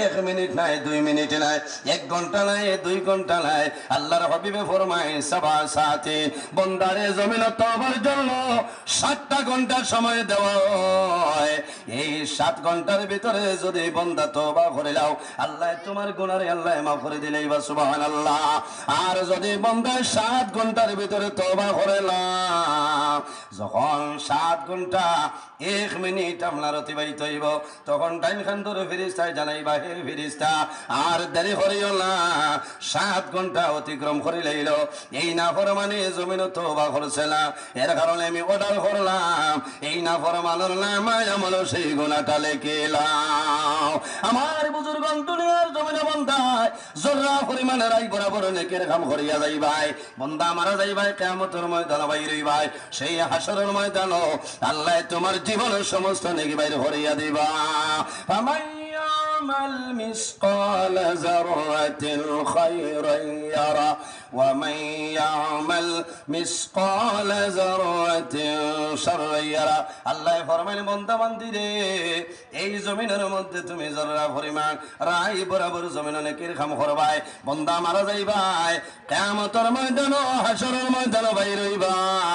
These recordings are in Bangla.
এক মিনিট নাই, দুই মিনিট নাই, এক নাই, দুই নাই। বন্দারে জমিন তওবার জন্য সাতটা ঘণ্টা সময় দেওয়া এই সাত ঘণ্টার ভিতরে যদি বন্দা তওবা করে লাও আল্লাহ তোমার গুনারে আল্লাহ মাফ করে দিলেই বা আল্লাহ আর যদি বন্দা সাত ঘণ্টার ভিতরে তওবা করে যখন সাত ঘণ্টা এক মিনিট আপনার অতিবাহিত হইব। তখন টাইম খান ধরে ফিরিস্তায় জানাইবা হে ফিরিস্তা। আর দেরি করিও না, সাত ঘণ্টা অতিক্রম করে এই না ফরমানে জমিন তো বা করছে না। এর কারণে আমি অর্ডার করলাম। এই না ফরমানোর নামায় আমল সেই গুণাটা লেখিলাম আমার বুজুর্গ দুনিয়ার জমিনে বন্ধায় জর্রা পরিমাণে রাই বরাবর নেকের কাম করিয়া যাইবাই বন্দা মারা যাইবাই কেমতর ময়দান বাইরই ভাই। সেই হাসরের ময়দান আল্লাহ তোমার জীবনের সমস্ত নেকি বাইর ভরিয়া দিবা ফামান يعمل مثقال ذرة خيرا يرى ومن يعمل مثقال ذرة شرا يرى আল্লাহ ফরমাইল বন্দা বান্দি রে এই জমিনের মধ্যে তুমি জররা পরিমাণ রাই বরাবর জমিন নেকির খাম করবাই বন্দা মারা যাইবাই কেমতর ময়দান হাসরের ময়দান বাইর হইবাই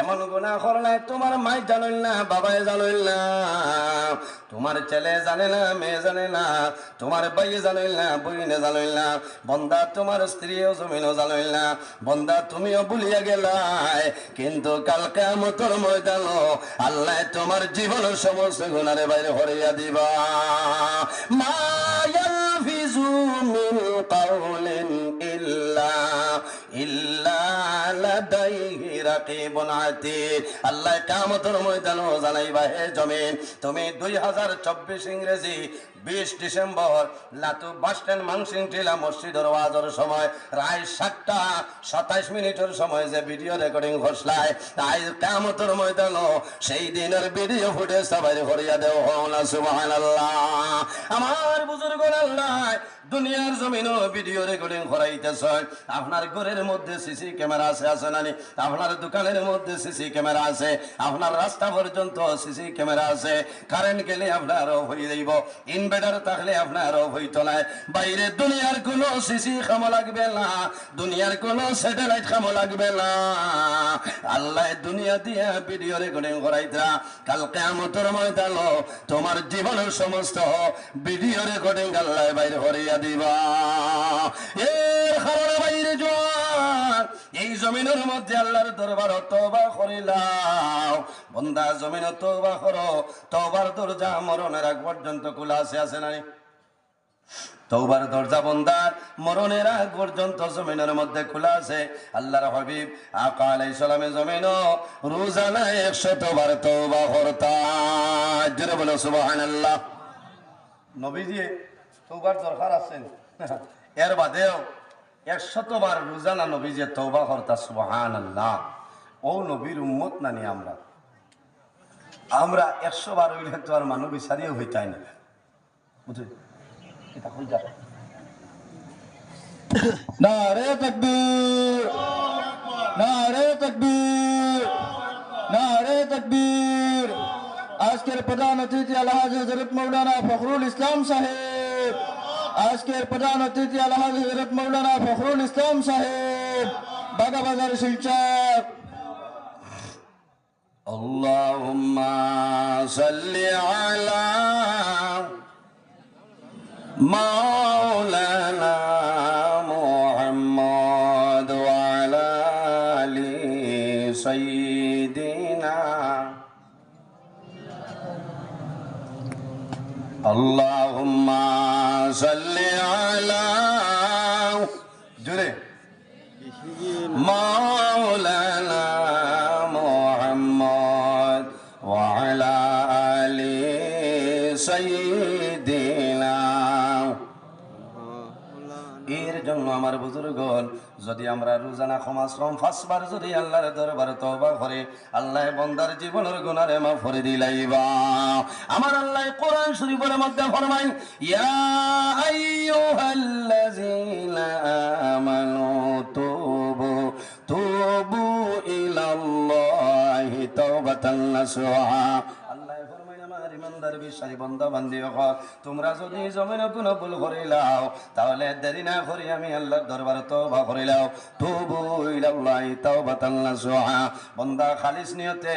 এমন গুণা করলাই তোমার মাই জানল না, বাবাই জানল না। তোমার ছেলে জানে না, মেয়ে জানে না, তোমার ভাই জানল না বইনে জানল না। বন্দা, তোমার স্ত্রীও জমিনও জানল না। বন্দা, তুমিও ভুলিয়া গেলাই, কিন্তু কালকে মতর ময়দান আল্লাহ তোমার জীবন সমস্ত গুণারে বাইরে হরিয়া দিবা। মায়াল ফিজু মিন কাউলিন আল্লাহ কিয়ামতের ময়দানে জানাইবা হে জমিন তুমি 2024 ইংরেজি বিশ December Latu bus stand Mansingh Tila মসজিদের ওয়াজের সময়, রায় সাতটা সাতাইশ মিনিটের সময় যে ভিডিও রেকর্ডিং ঘোষলায়, তাই কামতর ময়দান সেই দিনের ভিডিও ফুটেজ সবাই ভরিয়া দেও হলা সুবহানাল্লাহ। আমার বুজুর্গ আল্লাহ, দুনিয়ার জমিন ভিডিও রেকর্ডিং করাইতেছে আপনার ঘরের মধ্যে সিসি ক্যামেরা আছে আছে নানি আপনার দোকানের মধ্যে সিসি ক্যামেরা আছে, আপনার রাস্তা পর্যন্ত সিসি ক্যামেরা আছে। কারেন্ট গেলে আপনার হয়ে যাইব। ইনভার্টার থাকলে আপনার হইতো না বাইরে দুনিয়ার কোনো সিসি খামো লাগবে না। দুনিয়ার কোনো স্যাটেলাইট খামো লাগবে না। আল্লাহ দুনিয়া দিয়া ভিডিও রেকর্ডিং করাইতা। কাল কেমতর ময়দান তোমার জীবনের সমস্ত ভিডিও রেকর্ডিং আল্লাহ বাইরে করিয়া দিবা। এর কারণে বাইরে জোয়ার এই জমিনের মধ্যে আল্লাহর দরবার তবা করিলাও বন্দা, জমিন তবা করো। তবার দরজা মরণের আগ পর্যন্ত খোলা আছে আছে নাই? তৌবার দরজা বন্দার মরণের আগ পর্যন্ত জমিনের মধ্যে খোলা আছে। আল্লাহর হাবিব, আকা আলাইহিস সালামে জমিন রোজানা 100 বার তওবা করতা জোরে বলো, সুবহানাল্লাহ। নবীজি তৌবার দরকার আছে। এর বাদেও একশত বার রোজানা নবীজি তৌবা করতা, সুবহানাল্লাহ। ও নবীর উম্মত নানি আমরা? আমরা একশো বার হইলে তো আর মানুষ বিচারিও হইতাই না। বুঝলি? এটা হয়ে যাবে? নারে তকবীর। নারে তকবীর। নারে তকবীর। আজকের প্রধান অতিথি আলহাজ হজরত মৌলানা ফখরুল ইসলাম সাহেব। آج کے پردان اتھی آ حضرت مولانا فخر اسلام صاحب، بگا بازار سیلچا اللہ ہلیہ اللہ صل على যদি আমরা রোজানা ক্ষমাশ্রম ফাঁসবার যদি আল্লাহর দরবারে তওবা করে, আল্লাহ বন্দার জীবনের গুনারে মাফ করে দিলাইবা। আমার আল্লাহ কোরআন শরীফের মধ্যে ফরমাই ইয়া আইয়ুহাল্লাযীনা আমানু তুবু তুবু ইলাল্লাহি তাওবাতান নাসুহা ইমানদার বিশ্বাসী বন্ধা বান্ধি তোমরা যদি জমিনে কোনো ভুল করিলাও তাহলে দেরি না করি আমি আল্লাহর দরবারে তওবা করিলাও তুবু ইলাল্লাহি তাওবাতান নাসুহা। বন্দা খালিস নিয়তে,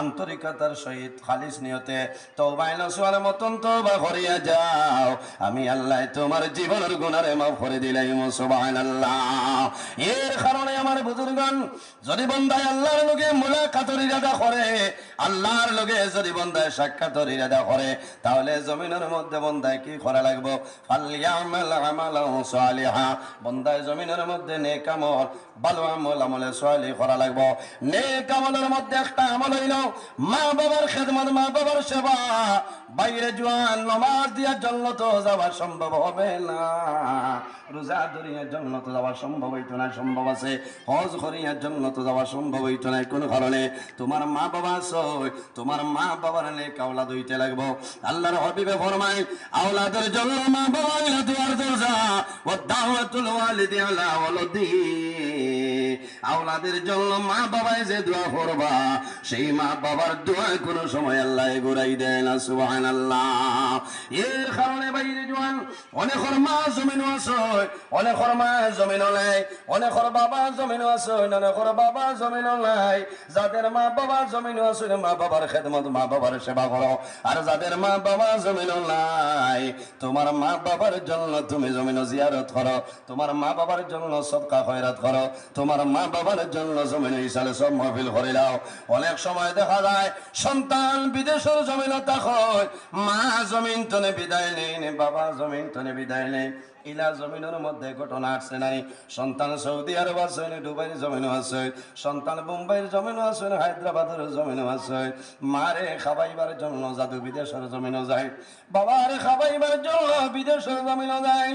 আন্তরিকতার সহিত খালিস নিয়তে তওবায় নাসুহার মতন তওবা করিয়া যাও। আমি আল্লাহ তোমার জীবনের করে দিলাই সুবহানাল্লাহ। এর কারণে আমার যদি বন্দায় আল্লাহর লগে মুলাকাতের ইরাদা করে, আল্লাহর লগে যদি বন্দায় সাক্ষাতের ইরাদা করে তাহলে জমিনের মধ্যে বন্দায় কি করা লাগবো? বন্দায় জমিনের মধ্যে নেক আমল, ভালো আমল, আমলে সালিহ করা লাগবো। নেক আমলের মধ্যে একটা আমল হইল, মা বাবার খেদমত, মা বাবার সেবা। বাইরে জোয়ান, নমাজ দিয়া জন্নত যাওয়া সম্ভব হবে না। রোজা ধরিয়া জন্নত যাওয়া সম্ভব হইতো না, সম্ভব আছে। হজ করিয়া জন্নত যাওয়া সম্ভব হইতো না, কোন কারণে। তোমার মা বাবা তোমার মা বাবার নেক আওলাদ হইতে লাগবো আল্লাহর হবিবে ফরমায়, আওলাদের জন্য মা বাবা দুয়ার দরজা ও দাওয়াতুল ওয়ালিদি আলা ওয়ালদি আওলাদের জন্য মা বাবায় যে দোয়া করবা, সেই মা বাবার দোয়া কোনো সময় আল্লাহ ঘুরাই দেয় না, সুবহানাল্লাহ। এর কারণে বাইরে জোয়ান মা মা জমিন নাই বাবা জমিন বাবা জমিন নাই। যাদের মা বাবা জমিন আছে, মা বাবার খেদমত, মা বাবার সেবা করো। আর যাদের মা বাবা জমিন নাই, তোমার মা বাবার জন্য তুমি জমিন জিয়ারত করো, তোমার মা বাবার জন্য সবকা খয়রাত করো, তোমার মা বাবার জন্য জমিন ইসালে সব মহফিল করে দাও অনেক সময় দেখা যায়, সন্তান বিদেশের জমিন হয়, মা জমিন তনে বিদায় নেই বাবা জমিন তনে বিদায় নেই ইলা জমিনের মধ্যে ঘটনা আসছে নাই সন্তান সৌদি আরব আছে দুবাইয়ের জমিনও আছে। সন্তান মুম্বাইয়ের জমিনও আছে হায়দ্রাবাদের জমিনও আছে। মারে খাবাইবার জন্য জাদু বিদেশের জমিনও যায়। বাবারে খাবাইবার জন্য বিদেশের জমিনও যায়।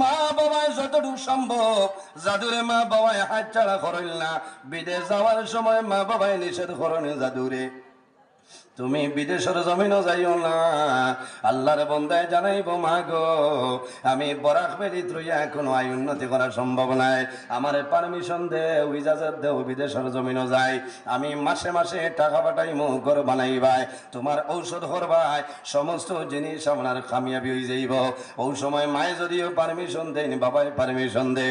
মা বাবায় যতটুকু সম্ভব, জাদুরে মা বাবায় হাত ছাড়া করিল না। বিদেশ যাওয়ার সময় মা বাবায় নিষেধ করণে জাদুরে। তুমি বিদেশের জমিনও যাইও না। আল্লাহর বন্দায় জানাইব, মা গো, আমি বরাক বেরি ত্রইয়া কোনো আয় উন্নতি করা সম্ভব নাই। আমার পারমিশন দে, ইজাজত দেও বিদেশের জমিনও যাই। আমি মাসে মাসে টাকা পাঠাই মুখ ঘর বানাইবাই। তোমার ঔষধ করবাই সমস্ত জিনিস আপনার খামিয়াবি হয়ে যাইব। ওই সময় মায়ে যদিও পারমিশন দেয়নি, বাবাই পারমিশন দে।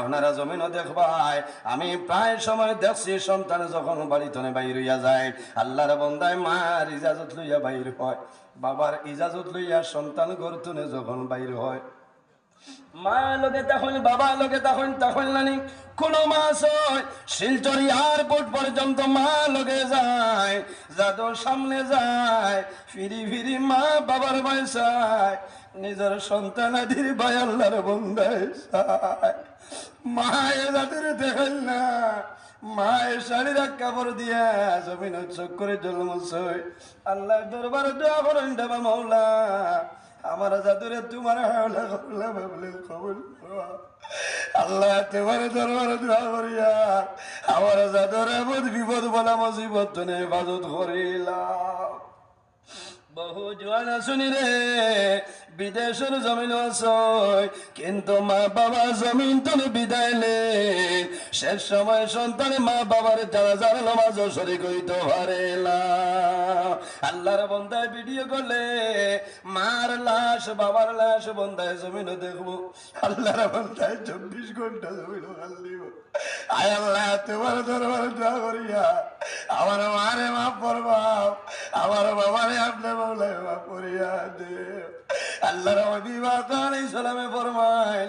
আপনারা জমিনও দেখবাই। আমি প্রায় সময় দেখছি, সন্তান যখন বাড়িতনে বাইর হইয়া যায়। আল্লাহর বন্দায় মার ইজাজত লইয়া বাইর হয়। বাবার ইজাজত লইয়া সন্তান গর্তনে যখন বাইর হয়। মা লোকে তখন বাবা তখন নানি মা লোকে যায় সামনে যায় মা নিজের সন্তান আদির ভাই আল্লাহর বন্ধায় চায় মায়ে যাদের দেখাল না মায়ের শাড়ির কাপড় দিয়া জমিন চোখ করে জন্ম আল্লাহ দরবার দোয়া করেন দেবা মৌলা আমার জাদুরে তোমার হাওলা কবলা, বাবলে কবুল। আল্লাহ তোমার দরবারে দোয়া করিয়া আমার জাদুরে বিপদ বলা মুসিবত তুমি হেফাজত করিলাম। বহু জোয়ান শুনি রে, বিদেশের জমিন কিন্তু মা বাবা জমিন তুমি বিদায় নেই শেষ সময় সন্তান মা বাবার যারা যারা নমাজ শরিক হইতে পারে না আল্লাহর বন্ধায় ভিডিও করলে মার লাশ, বাবার লাশ বন্ধায় জমিনও দেখব। আল্লাহর বন্ধায় চব্বিশ ঘণ্টা জমিন দিব আয় আল্লাহ, তোমার দরবারে দোয়া করিয়া। আমার মারে মাফ করবাও। আমার বাবারে আপনি বলে মাফ করিয়া দে। আল্লাহর অভিবাদ আলাইহিস সালামে ফরমায়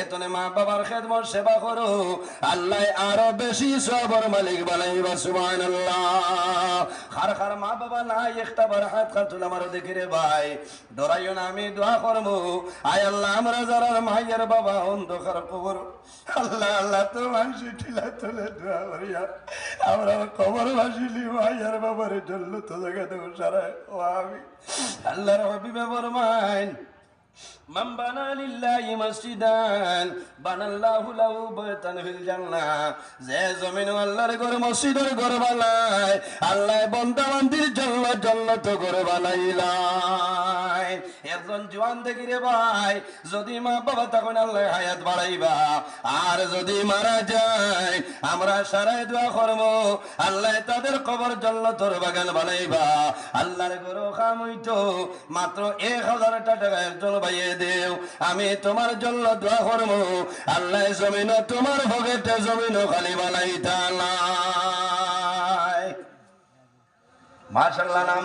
এতনে মা বাবার খেদমত, সেবা করো। আল্লাহ আরও বেশি সবর মালিক বানাইবা, সুবহানাল্লাহ। খার খার মা বাবা নাই, একটা বার হাত খান তুলে আমার রে ভাই। ডরাইও না, আমি দোয়া করব। আয় আল্লাহ, আমরা যারা মাইয়ের বাবা, অন্ধকার কবর। আল্লাহ আল্লাহ তো মানুষ ঠিলা তুলে দোয়া করিয়া, আমরা কবর ভাসিলি মাইয়ের বাবার জন্য তো জায়গা দেবো সারা ও আমি আল্লাহর من بنى لله مسجدا بنى الله له بيتا في الجنة যে জমিন আল্লাহর ঘর মসজিদের ঘর বানায় আল্লাহ বন্দা বান্দির জন্য জন্নত ঘর বানাইলাই একজন জোয়ান দেখি রে ভাই যদি মা বাবা তখন আল্লাহ হায়াত বাড়াইবা আর যদি মারা যায় আমরা সারাই দোয়া করব আল্লাহ তাদের কবর জন্নতর বাগান বানাইবা আল্লাহর ঘর খাম হইতো মাত্র এক হাজার টাকা একজন ভাইয়ে দেও। আমি তোমার জন্য দোয়া করব। আল্লাহ জমিন তোমার ভগেতে জমিন খালি বানাইতা নাই। মার্শাল্লাহ নাম।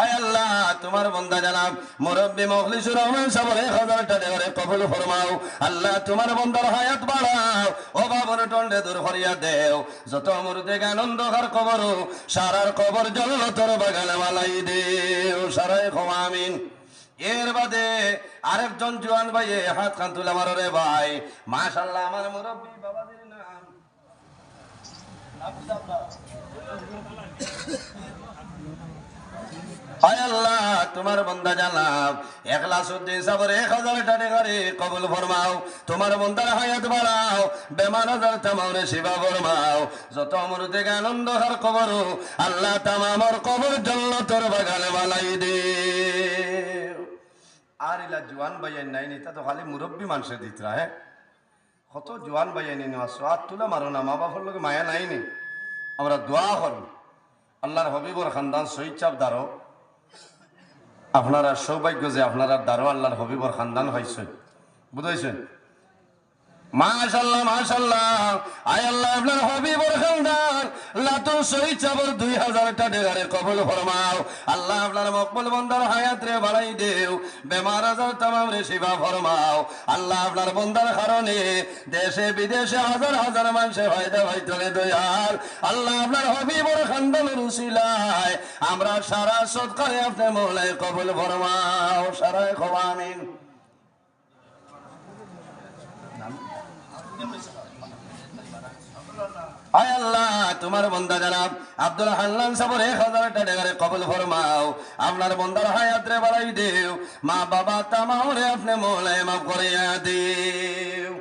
আয় আল্লাহ, তোমার বন্দা জানাব। মুরব্বী মখলিসুর রহমান সাবর হাজার টাকা কবুল ফরমাও। আল্লাহ, তোমার বন্দার হায়াত বাড়াও। বাবর টন্ডে দূর করিয়া দেও। যত মুরদে আনন্দ হার কবর, সারার কবর জল তোর বাগানে মালাই দেও। সারাই ক্ষমামিন এর বাদে আরেকজন জোয়ান ভাই হাত খান তুলে আমার রে ভাই। মাশাল্লাহ আমার মুরব্বী বাবাদের নাম হায় আল্লাহ তোমার বন্দা জানাব একলাস উদ্দিন সাবর এক হাজার টাকা করে কবুল ফরমাও। তোমার বন্দার হায়াত বাড়াও। বেমার হাজার তামাউরে শিবা ফরমাও। যত অমরতে আনন্দ হার কবর, আল্লাহ তামামর কবর জল্ল তোর বাগানে বালাই দে। আর ইলা জোয়ান বাইয়ান নাই নি, তা তো খালি মুরব্বী মানুষের দিতরা হ্যাঁ কত জোয়ান বাইয়ানি নেওয়া সোয়াদ তুলে মারো না মা বাবার লোক মায়া নাই নি। আমরা দোয়া করি আল্লাহর হবিবর খানদান শহীদ চাপ দারো আপনারা সৌভাগ্য যে আপনারা দারো আল্লাহর হবিবর খানদান হয়েছেন বুঝাইছেন? আল্লাহ, আপনার হবিবর আল্লাহ কারণে দেশে, বিদেশে হাজার হাজার হইতলে দয়াল। আল্লাহ আপনার আমরা সারা সৎকারে আপনার মৌলায় কবল ফরমাও। সারায় খবামিন আয় আল্লাহ, তোমার বন্দা জানাব। আব্দুল হান্নান সাবর এক হাজার টাকারে কবল ফরমাও। আপনার বন্দার হায়াত রে বাড়াই দেও। মা বাবা তামাও রে আপনি মোলায় মাফ করিয়া দেও।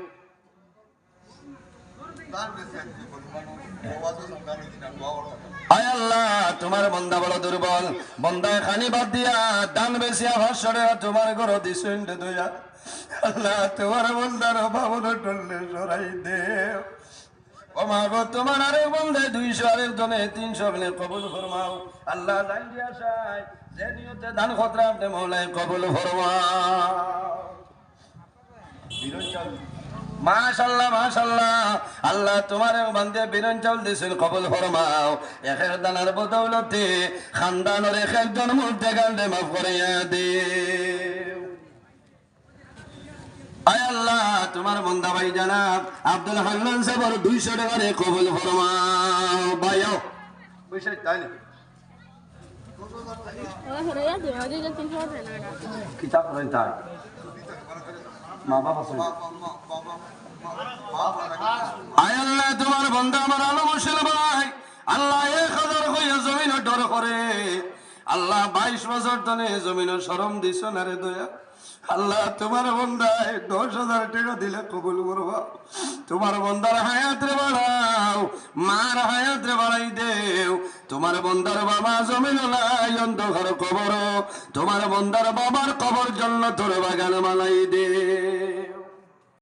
আয় আল্লাহ, তোমার বন্দা বড় দুর্বল। বন্দায় খানি বাদ দিয়া, দান বেশি ভাষণে তোমার ঘর দিছেন দয়া। আল্লাহ, তোমার বন্দার ভাবনা টললে সরাই দেও। ও মা গো, তোমার বন্ধে দুইশো আরেক জনে ফরমাও। আল্লাহ দিয়া তোমার বান্দে বিরন চাউল দিছিল কবল ফরমাও। এক এক দানার বদৌলতে খানদানের এক একজন মধ্যে গান্ডে মাফ করিয়া দে। আল্লাহ, তোমার বন্দা ভাই জানাব, আব্দুল হান্নান সাহেবের দুইশো কবল বাবা আয় আল্লাহ, তোমার আমার আলো ভাই। আল্লাহ এক হাজার হইয়া জমিন ডর করে। আল্লাহ বাইশ বছর তনে জমিন সরম দিছ না রে দয়া। আল্লাহ, তোমার বন্ধায় দশ হাজার টাকা দিলে কবুল করবা। তোমার বন্দার হায়াত রে বাড়াও, মার হায়াত রে বাড়াই দেও। তোমার বন্দার বাবা জমিন লাই অন্ধকার কবর। তোমার বন্দার বাবার কবর জন্য তোর বাগান মালাই দে।